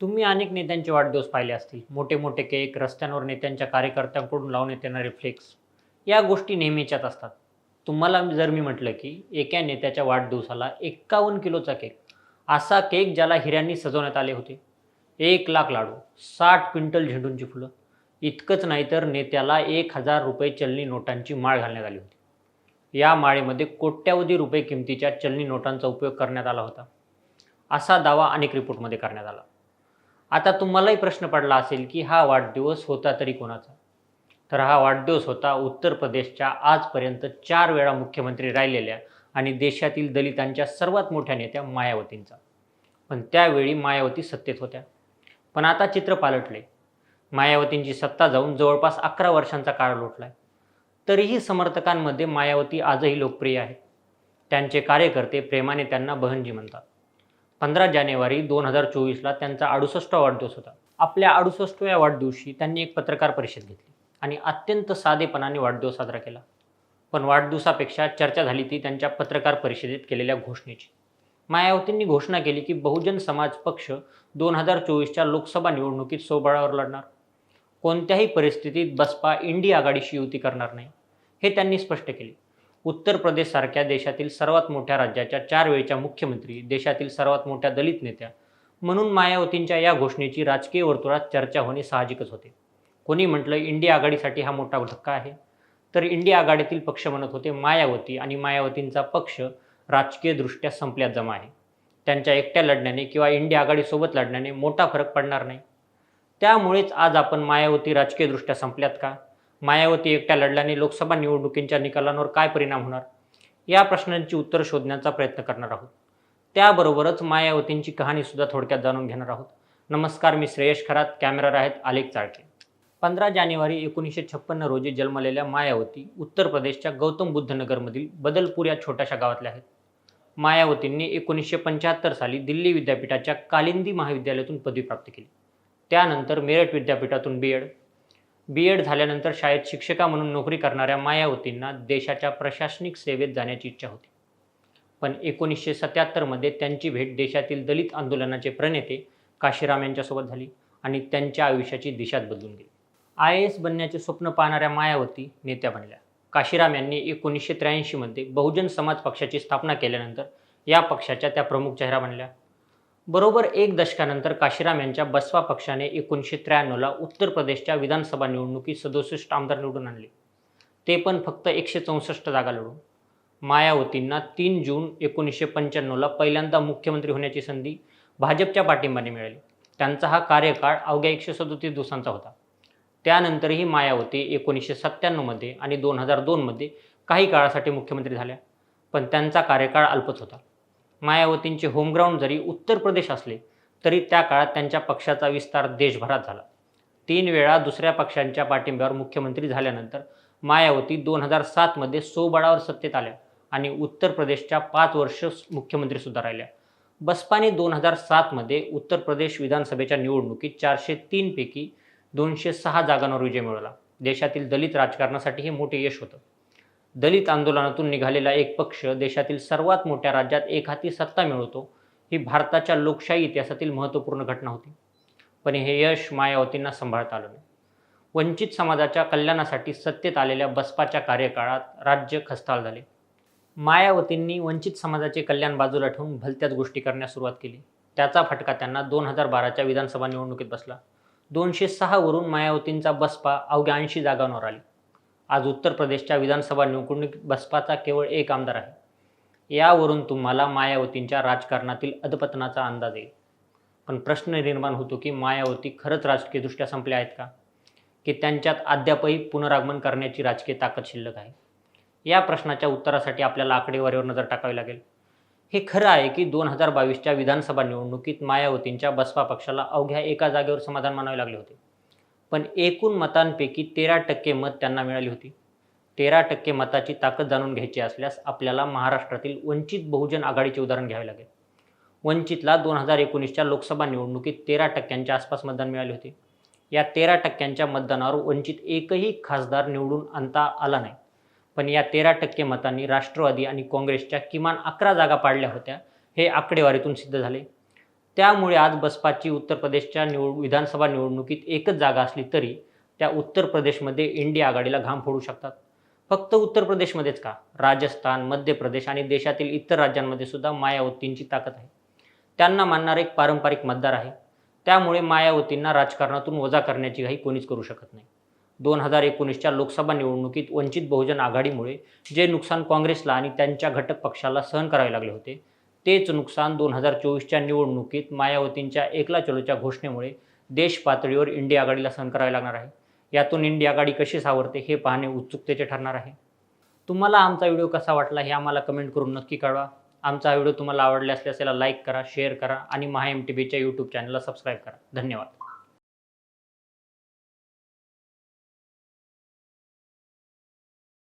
तुम्ही अनेक नेत्यांचे वाढदिवस पाहिले असतील. मोठे मोठे केक रस्त्यांवर नेत्यांच्या कार्यकर्त्यांकडून लावण्यात येणारे फ्लेक्स या गोष्टी नेहमीच्याच असतात. तुम्हाला जर मी म्हटलं की एका नेत्याच्या वाढदिवसाला एक्कावन्न किलोचा केक असा केक ज्याला हिऱ्यांनी सजवण्यात आले होते. एक लाख लाडू साठ क्विंटल झेंडूंची फुलं इतकंच नाही तर नेत्याला एक हजार रुपये चलनी नोटांची माळ घालण्यात आली होती. या माळेमध्ये कोट्यावधी रुपये किमतीच्या चलनी नोटांचा उपयोग करण्यात आला होता. असा दावा अनेक रिपोर्टमध्ये करण्यात आला. आता तुम्हालाही प्रश्न पडला असेल की हा वाढदिवस होता तरी कोणाचा? तर हा वाढदिवस होता उत्तर प्रदेशच्या आजपर्यंत चार वेळा मुख्यमंत्री राहिलेल्या आणि देशातील दलितांच्या सर्वात मोठ्या नेत्या मायावतींचा. पण त्यावेळी मायावती सत्तेत होत्या. पण आता चित्र पालटले. मायावतींची सत्ता जाऊन जवळपास अकरा वर्षांचा काळ लोटलाय. तरीही समर्थकांमध्ये मायावती आजही लोकप्रिय आहेत त्यांचे कार्यकर्ते प्रेमाने त्यांना बहनजी म्हणतात. पंधरा जानेवारी दोन हजार चोवीसला त्यांचा अडुसष्टवा वाढदिवस होता. आपल्या अडुसष्टव्या वाढदिवशी त्यांनी एक पत्रकार परिषद घेतली आणि अत्यंत साधेपणाने वाढदिवस साजरा केला. पण वाढदिवसापेक्षा चर्चा झाली ती त्यांच्या पत्रकार परिषदेत केलेल्या घोषणेची. मायावतींनी घोषणा केली की बहुजन समाज पक्ष दोन हजार चोवीसच्या लोकसभा निवडणुकीत सोबळावर लढणार. कोणत्याही परिस्थितीत बसपा इंडी आघाडीशी युती करणार नाही हे त्यांनी स्पष्ट केले. उत्तर प्रदेशसारख्या देशातील सर्वात मोठ्या राज्याच्या चार वेळच्या मुख्यमंत्री देशातील सर्वात मोठ्या दलित नेत्या म्हणून मायावतींच्या या घोषणेची राजकीय वर्तुळात चर्चा होणे साहजिकच होते. कोणी म्हटलं इंडिया आघाडीसाठी हा मोठा धक्का आहे? तर इंडिया आघाडीतील पक्ष म्हणत होते मायावती आणि मायावतींचा पक्ष राजकीयदृष्ट्या संपल्यात जमा आहे. त्यांच्या एकट्या लढण्याने किंवा इंडिया आघाडीसोबत लढण्याने मोठा फरक पडणार नाही. त्यामुळेच आज आपण मायावती राजकीयदृष्ट्या संपल्यात का? मायावती एकट्या लढल्याने लोकसभा निवडणुकींच्या निकालांवर काय परिणाम होणार? या प्रश्नांची उत्तर शोधण्याचा प्रयत्न करणार आहोत. त्याबरोबरच मायावतींची कहाणीसुद्धा थोडक्यात जाणून घेणार आहोत. नमस्कार मी श्रेयश खरात. कॅमेरा आहेत आलेख चाळके. पंधरा जानेवारी एकोणीसशे छप्पन्न रोजी जन्मलेल्या मायावती उत्तर प्रदेशच्या गौतम बुद्ध नगरमधील बदलपूर या छोट्याशा गावातल्या आहेत. मायावतींनी एकोणीसशे पंच्याहत्तर साली दिल्ली विद्यापीठाच्या कालिंदी महाविद्यालयातून पदवी प्राप्त केली. त्यानंतर मेरठ विद्यापीठातून बी एड बी एड झाल्यानंतर शाळेत शिक्षिका म्हणून नोकरी करणाऱ्या मायावतींना देशाच्या प्रशासनिक सेवेत जाण्याची इच्छा होती. पण एकोणीसशे सत्याहत्तरमध्ये त्यांची भेट देशातील दलित आंदोलनाचे प्रणेते काशीराम यांच्यासोबत झाली आणि त्यांच्या आयुष्याची दिशाच बदलून गेली. आय ए एस बनण्याचे स्वप्न पाहणाऱ्या मायावती नेत्या बनल्या. काशीराम यांनी एकोणीसशे त्र्याऐंशीमध्ये बहुजन समाज पक्षाची स्थापना केल्यानंतर या पक्षाच्या त्या प्रमुख चेहरा बनल्या. बरोबर एक दशकानंतर काशीराम यांच्या बसपा पक्षाने एकोणीसशे त्र्याण्णवला उत्तर प्रदेशच्या विधानसभा निवडणुकीत सदुसष्ट आमदार निवडून आणले. ते पण फक्त एकशे चौसष्ट जागा लढून. मायावतींना तीन जून एकोणीसशे पंच्याण्णवला पहिल्यांदा मुख्यमंत्री होण्याची संधी भाजपच्या पाठिंबाने मिळाली. त्यांचा हा कार्यकाळ अवघ्या एकशे सदोतीस दिवसांचा होता. त्यानंतरही मायावती एकोणीसशे सत्त्याण्णवमध्ये आणि दोन हजार दोनमध्ये काही काळासाठी मुख्यमंत्री झाल्या. पण त्यांचा कार्यकाळ अल्पच होता. मायावतींचे होमग्राऊंड जरी उत्तर प्रदेश असले तरी त्या काळात त्यांच्या पक्षाचा विस्तार देशभरात झाला. तीन वेळा दुसऱ्या पक्षांच्या पाठिंब्यावर मुख्यमंत्री झाल्यानंतर मायावती दोन हजार सातमध्ये सोबळावर सत्तेत आल्या आणि उत्तर प्रदेशच्या पाच वर्ष मुख्यमंत्री सुद्धा राहिल्या. बसपाने दोन हजार सातमध्ये उत्तर प्रदेश विधानसभेच्या निवडणुकीत चारशे तीनपैकी दोनशे सहा जागांवर विजय मिळवला. देशातील दलित राजकारणासाठी हे मोठे यश होतं. दलित आंदोलनातून निघालेला एक पक्ष देशातील सर्वात मोठ्या राज्यात एकहाती सत्ता मिळवतो ही भारताच्या लोकशाही इतिहासातील महत्त्वपूर्ण घटना होती. पण हे यश मायावतींना सांभाळता आलं नाही. वंचित समाजाच्या कल्याणासाठी सत्तेत आलेल्या बसपाच्या कार्यकाळात राज्य खस्ताळ झाले. मायावतींनी वंचित समाजाचे कल्याण बाजूला ठेवून भलत्याच गोष्टी करण्यास सुरुवात केली. त्याचा फटका त्यांना दोन हजार बाराच्या विधानसभा निवडणुकीत बसला. दोनशे सहावरून मायावतींचा बसपा अवघ्या ऐंशी जागांवर आली. आज उत्तर प्रदेशच्या विधानसभा निवडणुकीत बसपाचा केवळ एक आमदार आहे. यावरून तुम्हाला मायावतींच्या राजकारणातील अधपतनाचा अंदाज येईल. पण प्रश्न निर्माण होतो की मायावती खरंच राजकीयदृष्ट्या संपल्या आहेत का? की त्यांच्यात अद्यापही पुनरागमन करण्याची राजकीय ताकद शिल्लक आहे? या प्रश्नाच्या उत्तरासाठी आपल्याला आकडेवारीवर नजर टाकावी लागेल. हे खरं आहे की दोन हजार बावीसच्या विधानसभा निवडणुकीत मायावतींच्या बसपा पक्षाला अवघ्या एका जागेवर समाधान मानावे लागले होते. पण एकूण मतांपैकी तेरा टक्के मत त्यांना मिळाली होती. तेरा टक्के मताची ताकद जाणून घ्यायची असल्यास आपल्याला महाराष्ट्रातील वंचित बहुजन आघाडीचे उदाहरण घ्यावे लागेल. वंचितला दोन हजार एकोणीसच्या लोकसभा निवडणुकीत तेरा टक्क्यांच्या आसपास मतदान मिळाले होते. या तेरा टक्क्यांच्या मतदानावर वंचित एकही खासदार निवडून आणता आला नाही. पण या तेरा टक्के मतांनी राष्ट्रवादी आणि काँग्रेसच्या किमान अकरा जागा पाडल्या होत्या हे आकडेवारीतून सिद्ध झाले. त्यामुळे आज बसपाची उत्तर प्रदेशच्या निवड विधानसभा निवडणुकीत एकच जागा असली तरी त्या उत्तर प्रदेशमध्ये इंडिया आघाडीला घाम फोडू शकतात. फक्त उत्तर प्रदेशमध्येच का? राजस्थान मध्य प्रदेश आणि देशातील इतर राज्यांमध्ये सुद्धा मायावतींची ताकद आहे. त्यांना मानणारा एक पारंपरिक मतदार आहे. त्यामुळे मायावतींना राजकारणातून वजा करण्याची घाई कोणीच करू शकत नाही. दोन हजार एकोणीसच्या लोकसभा निवडणुकीत वंचित बहुजन आघाडीमुळे जे नुकसान काँग्रेसला आणि त्यांच्या घटक पक्षाला सहन करावे लागले होते तेच नुकसान दोन हजार चोवीसच्या निवडणुकीत मायावतींच्या एकला चलोच्या घोषणेमुळे देश पातळीवर इंडिया आघाडीला सहन करावे लागणार आहे. यातून इंडिया आघाडी कशी सावरते हे पाहणे उत्सुकतेचे ठरणार आहे. तुम्हाला आमचा व्हिडिओ कसा वाटला हे आम्हाला कमेंट करून नक्की कळवा. आमचा व्हिडिओ तुम्हाला आवडला असल्यास याला लाईक करा शेअर करा आणि महा एम टी बीच्या यूट्यूब चॅनलला सबस्क्राईब करा. धन्यवाद.